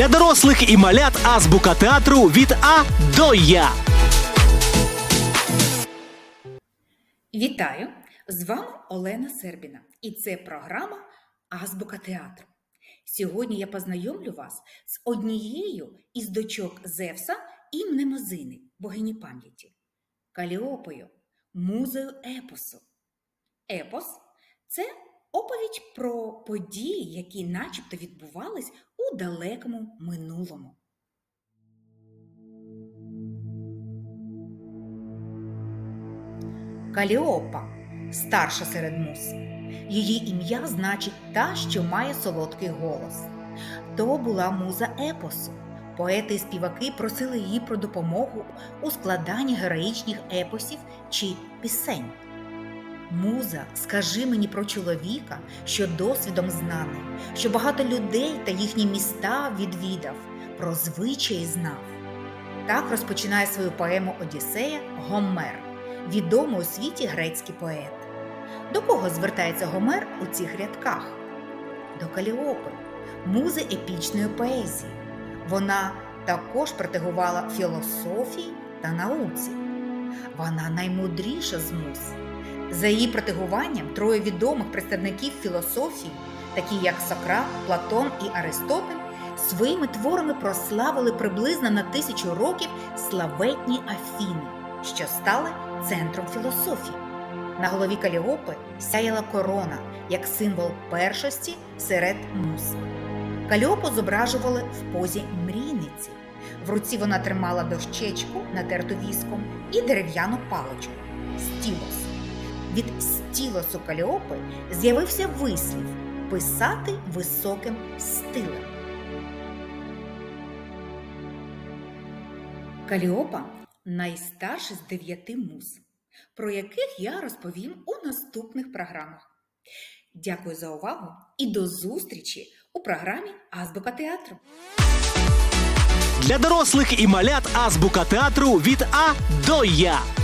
Для дорослих і малят азбука театру від А до Я. Вітаю! З вами Олена Сербіна, і це програма Азбука театру. Сьогодні я познайомлю вас з однією із дочок Зевса і Мнемозини, богині пам'яті, Каліопою, музею епосу. Епос це оповідь про події, які начебто відбувались у далекому минулому. Каліопа, старша серед мус. Її ім'я значить та, що має солодкий голос. То була муза епосу. Поети і співаки просили її про допомогу у складанні героїчних епосів чи пісень. Муза, скажи мені про чоловіка, що досвідом знаний, що багато людей та їхні міста відвідав, про звичаї знав. Так розпочинає свою поему Одіссея Гомер, відомий у світі грецький поет. До кого звертається Гомер у цих рядках? До Каліопи, музи епічної поезії. Вона також притигувала філософії та науці. Вона наймудріша з муз. За її протигуванням троє відомих представників філософії, такі як Сократ, Платон і Аристотель, своїми творами прославили приблизно на тисячу років славетні Афіни, що стали центром філософії. На голові Каліопи сяяла корона як символ першості серед муз. Каліопу зображували в позі мрійниці. В руці вона тримала дощечку, натерту віском, і дерев'яну паличку стілос. Від стілосу Каліопи з'явився вислів писати високим стилем. Каліопа найстарша з дев'яти муз, про яких я розповім у наступних програмах. Дякую за увагу і до зустрічі у програмі Азбука театру. Для дорослих і малят азбука театру від А до Я.